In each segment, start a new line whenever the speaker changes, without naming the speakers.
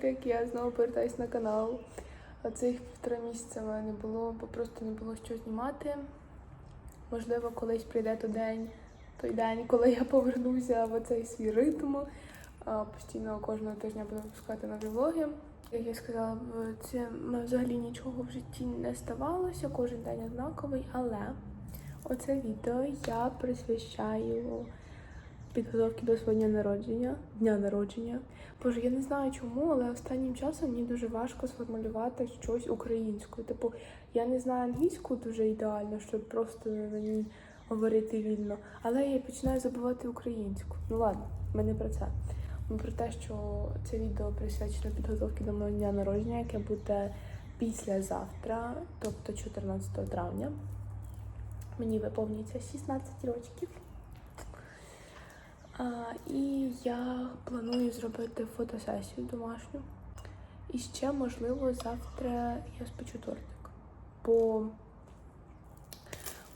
так я знову повертаюсь на канал. Оцих півтора місяця в мене не було, бо просто не було що знімати. Можливо, колись прийде той день, той день, коли я повернуся в оцей свій ритм. Постійно кожного тижня буду випускати нові влоги. Як я сказала, це взагалі нічого в житті не ставалося, кожен день однаковий, але оце відео я присвящаю підготовки до свого дня народження, дня народження. Боже, я не знаю чому, але останнім часом мені дуже важко сформулювати щось українською. Типу, я не знаю англійську дуже ідеально, щоб просто ній говорити вільно, але я починаю забувати українську. Ну ладно, ми не про це. Ми про те, що це відео присвячено підготовці до мого дня народження, яке буде післязавтра, тобто 14 травня. Мені виповнюється 16 років. І я планую зробити фотосесію домашню. І ще, можливо, завтра я спечу тортик. Бо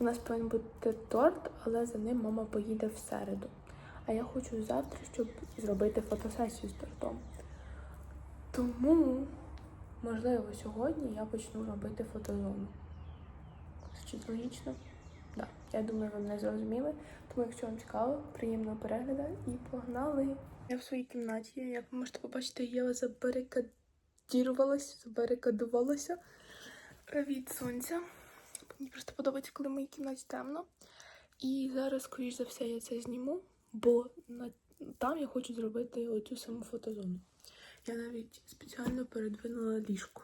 у нас повинен бути торт, але за ним мама поїде в середу. А я хочу завтра, щоб зробити фотосесію з тортом. Тому, можливо, сьогодні я почну робити фотозону. Звучить логічно? Так, я думаю, ви мене зрозуміли. Тому, якщо вам цікаво, приємного перегляду і погнали. Я в своїй кімнаті, як ви можете побачити, я забарикадірувалася, забарикадувалася від сонця. Мені просто подобається, коли в моїй кімнаті темно. І зараз, скоріш за все, я це зніму, бо на... там я хочу зробити оцю саму фотозону. Я навіть спеціально передвинула ліжко.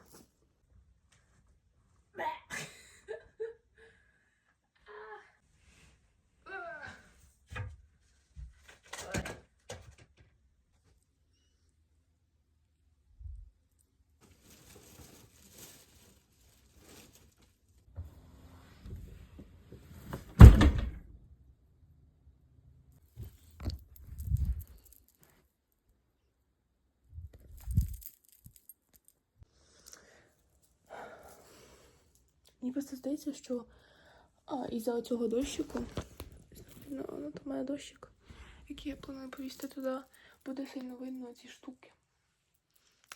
Мені просто здається, що а, із-за цього дощику, ну, ну, то має дощик, який я планую повісти туди, буде сильно видно ці штуки.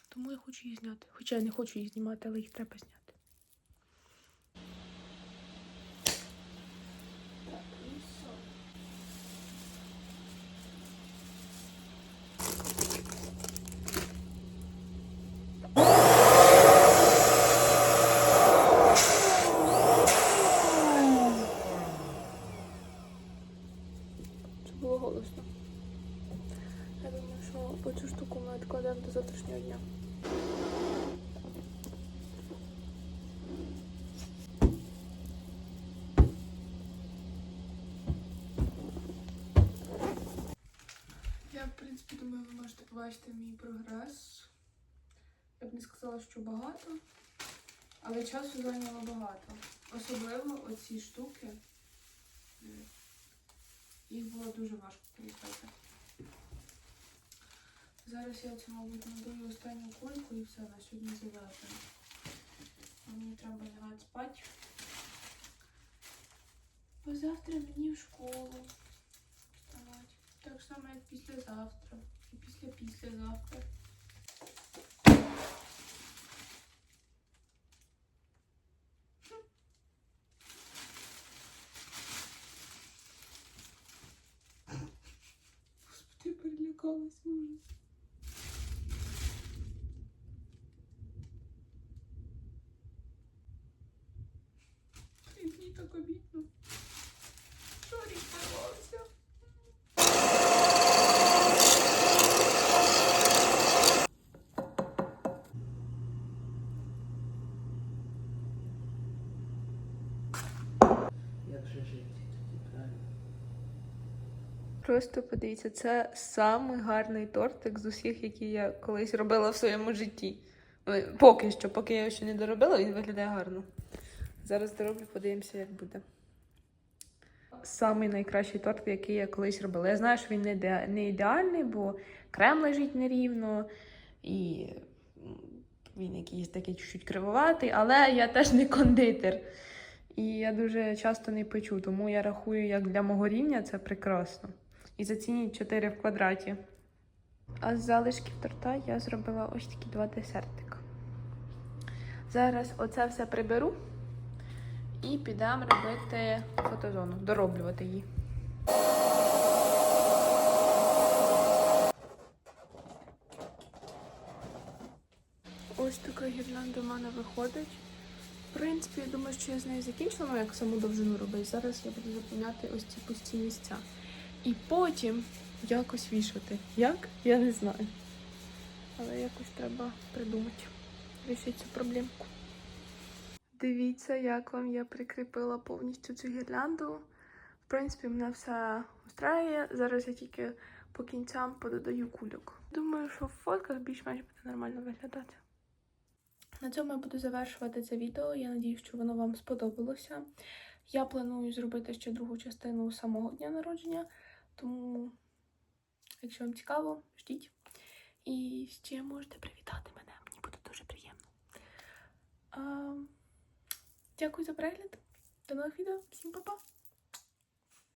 Тому я хочу її зняти. Хоча я не хочу її знімати, але їх треба зняти. Так, ну. Це було голосно. Я думаю, що по цю штуку ми відкладемо до завтрашнього дня. Я, в принципі, думаю, ви можете побачити мій прогрес. Я б не сказала, що багато, але часу зайняло багато. Особливо оці штуки. Їх було дуже важко поїхати. Зараз я це, мабуть, надую останню кольку і все, на сьогодні завершено. Мені треба лягати спати. Бо завтра мені в школу вставати. Так само, як післязавтра. І після післязавтра. Перелякалась ужас. Блін, Мені так обідно. Просто подивіться, це самий гарний тортик з усіх, які я колись робила в своєму житті. Поки що, поки я його ще не доробила, він виглядає гарно. Зараз дороблю, подивимося, як буде. Самий найкращий торт, який я колись робила. Я знаю, що він не ідеальний, бо крем лежить нерівно і він якийсь такий чуть-чуть кривоватий, але я теж не кондитер. І я дуже часто не печу, тому я рахую, як для мого рівня це прекрасно. І зацініть 4 в квадраті. А з залишків торта я зробила ось такі два десертика. Зараз оце все приберу і підемо робити фотозону, дороблювати її. Ось така гірлянда в мене виходить. В принципі, я думаю, що я з нею закінчила, ну, як саму довжину робити. Зараз я буду заповняти ось ці пусті місця. І потім якось вішати. Як? Я не знаю. Але якось треба придумати. Рішити цю проблемку. Дивіться, як вам я прикріпила повністю цю гірлянду. В принципі, мене все устраює. Зараз я тільки по кінцям пододаю кульок. Думаю, що в фотках більш-менш буде нормально виглядати. На цьому я буду завершувати це відео. Я надію, що воно вам сподобалося. Я планую зробити ще другу частину самого дня народження, тому, якщо вам цікаво, ждіть. І ще можете привітати мене, мені буде дуже приємно. А, дякую за перегляд. До нових відео. Всім па-па!